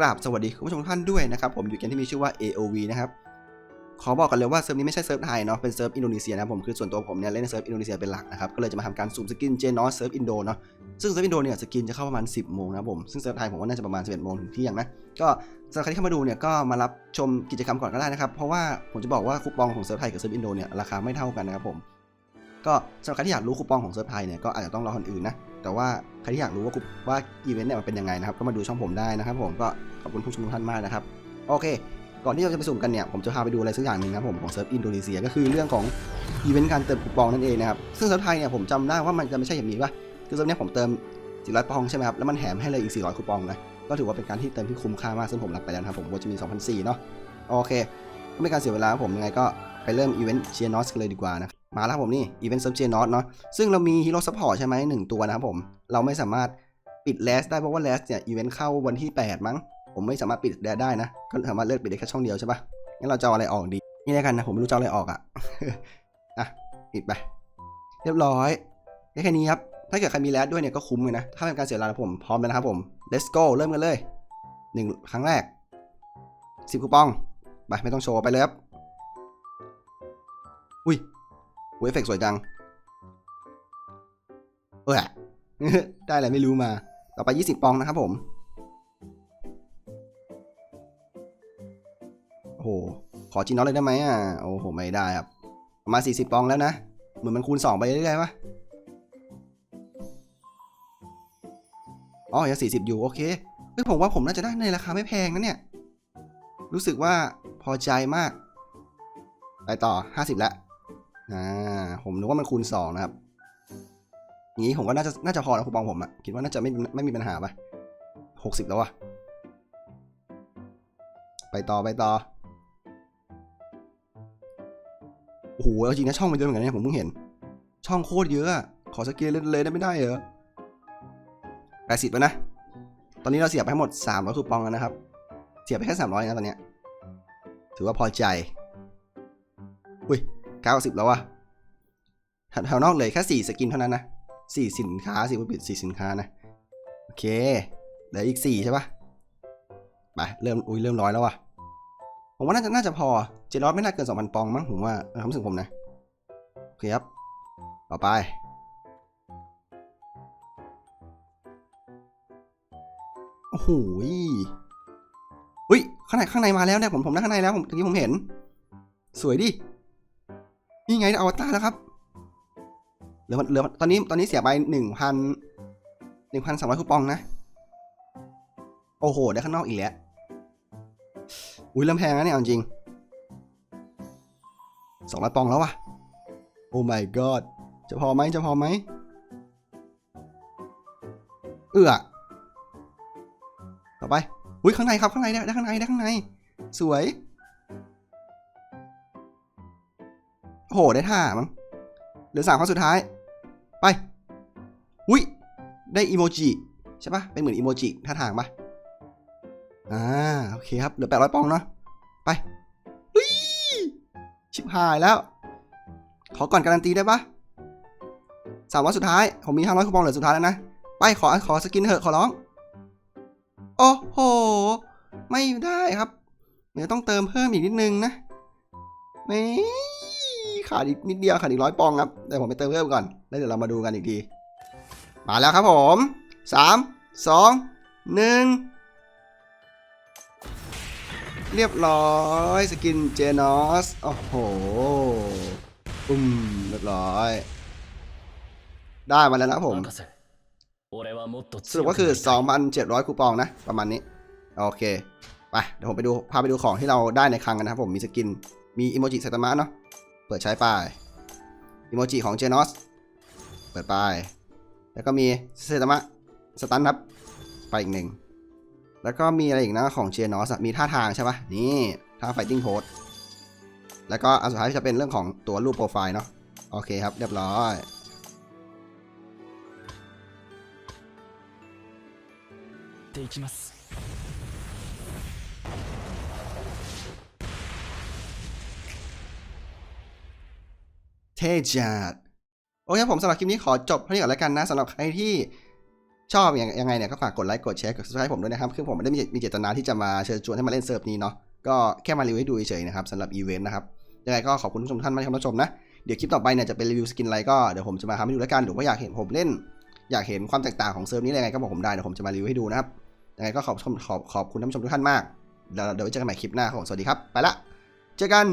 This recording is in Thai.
กราบสวัสดีคุณผู้ชมทุกท่านด้วยนะครับผมอยู่เกมที่มีชื่อว่า AOV นะครับขอบอกกันเลยว่าเซิร์ฟนี้ไม่ใช่เซิร์ฟไทยเนาะเป็นเซิร์ฟอินโดนีเซียนะผมคือส่วนตัวผมเนี่ยเล่นเซิร์ฟอินโดนีเซียเป็นหลักนะครับก็เลยจะมาทำการสุ่มสกินเจนอสเซิร์ฟอินโดเนาะซึ่งเซิร์ฟอินโดเนี่ยสกินจะเข้าประมาณ 10โมงนะผมซึ่งเซิร์ฟไทยผมว่าน่าจะประมาณ 11โมงถึงเที่ยงนะก็สำหรับใครที่เข้ามาดูเนี่ยก็มารับชมกิจกรรมก่อนก็ได้นะครับเพราะว่าผมจะบอกว่าคูปองของเซิร์ฟไทยกับเซิร์ฟอินโดเนี่ยราคาไม่เท่ากันนะครับผมก็สำหรับใครที่อยากรู้คูปองของเซิร์ฟไทยเนี่ยก็อาจจะต้องรอคนอื่นนะ แต่ว่าใครที่อยากรู้ว่าว่าอีเวนต์เนี่ยมันเป็นยังไงนะครับ ก็มาดูช่องผมได้นะครับ ผมก็ขอบคุณผู้ชมทุกท่านมากนะครับ โอเค ก่อนที่เราจะไปสุ่มกันเนี่ย ผมจะพาไปดูอะไรสักอย่างหนึ่งนะครับผมของเซิร์ฟอินโดนีเซียก็คือเรื่องของอีเวนต์การเติมคูปองนั่นเองนะครับ ซึ่งเซิร์ฟไทยเนี่ยผมจำได้ว่ามันจะไม่ใช่อย่างนี้ป่ะคือเซิร์ฟเนี้ยผมเติม400ปองใช่ไหมครับ แล้วมันแถมให้เลยอีก 400คูปองนะ ก็ถือว่าเป็นการที่เติมที่คุ้มค่ามากซึ่งผมรับไปแล้วนะครับผมว่าจะมี2,400เนาะ โอเค ก็ไม่การเสียเวลาครับผมยังไงก็ ไปเริ่มอีเวนต์เชียร์นอสกันเลยดีกว่านะมาแล้วผมนี่อีเวนต์เซิร์ฟเชียร์นอสเนาะซึ่งเรามีฮีโร่ซัพพอร์ตใช่ไหมหนึ่งตัวนะครับผม เราไม่สามารถปิดแลสได้เพราะว่าแลสเนี่ยอีเวนต์เข้าวันที่ 8 มั้ง ผมไม่สามารถปิดแลสได้นะ ก็สามารถเลือกปิดได้แค่ช่องเดียวใช่ปะงั้นเราจะเอาอะไรออกดี นี่แล้วกันนะผมไม่รู้จะเอาอะไรออกอะอะปิดไป เรียบร้อยแค่แค่นี้ครับถ้าเกิดใครมีแลสด้วยเนี่ยก็คุ้มเลยนะ ถ้าเป็นการเสียเวลาผมพร้อมแล้วนะครับผม let's go เริ่มกันเลยหนึ่งครั้งแรกสิบคูปอง ไปไม่ต้องโชว์ไปเลยครับ อุ้ยเวฟเฟกสวยจัง เออได้อะไรไม่รู้มา ต่อไป 20 ปองนะครับผม โอ้โห ขอจีนอตเลยได้ไหมอะ โอ้โห ไม่ได้ครับประมาณ40 ปองแล้วนะ เหมือนมันคูณ 2 ไปเรื่อยๆวะอ๋อยัง 40 อยู่ โอเคเฮ้ยผมว่าผมน่าจะได้ในราคาไม่แพงนะเนี่ย รู้สึกว่าพอใจมาก ไปต่อ 50 แล้ว อ่า ผมนึกว่ามันคูณ2นะครับงี้ผมก็น่าจะน่าจะพอแล้วคูปองผมอะคิดว่าน่าจะไม่ไม่มีปัญหาปะ60แล้วอะไปต่อไปต่อโอ้โหเอาจริงนะช่องมันเยอะเหมือนกันเนี่ยผมเพิ่งเห็น ช่องโคตรเยอะขอสเกลเลยได้ไม่ได้เหรอ80แล้วนะ ตอนนี้เราเสียไปทั้งหมด300คูปองแล้วนะครับ เสียไปแค่300นะตอนเนี้ยถือว่าพอใจ อุ้ย 90 แล้ววะแถวนอกเลยแค่ 4 สกินเท่านั้นนะ 4 สินค้าสิว่าปิด4สินค้านะ โอเค เหลืออีก 4 ใช่ปะไปเริ่ม อุ้ยเริ่มร้อยแล้ววะผมว่าน่าจะน่าจะพอ เจนอสไม่น่าเกิน 2,000 ปองมั้งผมว่าความรู้สึกผมนะ โอเคครับ ต่อไปโอ้โหยอุ้ย ข้างในข้างในมาแล้วเนี่ยผมผมได้ข้างในแล้วผมตะกี้ผมเห็น สวยดิ นี่ไงอวตารแล้วครับเหลือเหลือตอนนี้ตอนนี้เสียไปหนึ่งพันหนึ่งพันสามร้อยคูปองนะ โอ้โห ได้ข้างนอกอีกแล้วอุ้ยเริ่มแพงแล้วเนี่ยจริงสองร้อยปองแล้ววะโอ้ my god จะพอไหมจะพอไหมเอื้อต่อไปอุ้ยข้างในครับข้างในได้ข้างในได้ข้างใน สวย โอ้โหได้ท่ามั้งเหลือสามข้อสุดท้าย ไป อุ้ยได้อีโมจิใช่ปะเป็นเหมือนอีโมจิท่าทางปะอ่าโอเคครับ เหลือแปดร้อยปองเนาะไปอุ้ยชิบหายแล้ว ขอก่อนการันตีได้ปะสามร้อยสุดท้ายผมมีห้าร้อยคูปองเหลือสุดท้ายแล้วนะไปขอขอสกินเถอะขอร้อง โอ้โห ไม่ได้ครับ เดี๋ยวต้องเติมเพิ่มอีกนิดนึงนะนี่ ขาดอีกนิดเดียวขาดอีกร้อยปองครับเดี๋ยวผมไปเติมเพิ่มก่อนแล้วเดี๋ยวเรามาดูกันอีกทีมาแล้วครับผมสสามองหนึ่งเรียบร้อยสกินเจนอสโอ้โหอุ้มเรียบร้อย ได้มาแล้วนะผมสรุปก็คือ 2,700 คูปองนะ ประมาณนี้ โอเค ไป เดี๋ยวผมไปดู พาไปดูของที่เราได้ในครั้งกันนะครับผมมีสกิน มีอิโมจิสัตมะเนาะ เปิดใช้ไปอิโมจิของเจนอส เปิดไป แล้วก็มีไซตามะสตันครับ ไปอีกหนึ่ง แล้วก็มีอะไรอีกนะของเจนอสมีท่าทางใช่ปะนี่ท่าไฟติ้งโพสแล้วก็อันสุดท้ายจะเป็นเรื่องของตัวรูปโปรไฟล์เนาะ โอเคครับ เรียบร้อย っていきます。 เท่จัดโอเคผมสำหรับคลิปนี้ขอจบเท่านี้ก่อนแล้วกันนะสำหรับใครที่ชอบยังยังไงเนี่ยก็ฝากกดไลค์กดแชร์กด subscribe ผมด้วยนะครับคือผมไม่ได้มีมีเจตนาที่จะมาเชิญชวนให้มาเล่นเซิร์ฟนี้เนาะก็แค่มารีวิวให้ดูเฉยๆนะครับสำหรับอีเวนต์นะครับยังไงก็ขอบคุณผู้ชมทุกท่านมากที่มาชมนะเดี๋ยวคลิปต่อไปเนี่ยจะเป็นรีวิวสกินอะไรก็เดี๋ยวผมจะมาทำให้ดูแล้วกันหรือว่าอยากเห็นผมเล่น อยากเห็นความแตกต่างของเซิร์ฟนี้ยังไงก็บอกผมได้เดี๋ยวผมจะมารีวิวให้ดูนะครับยังไงก็ขอบขอบขอบคุณท่านผู้ชมทุกท่านมากเดี๋ยวเดี๋ยวไว้เจอกันใหม่คลิปหน้าครับสวัสดีครับไปละเจอกัน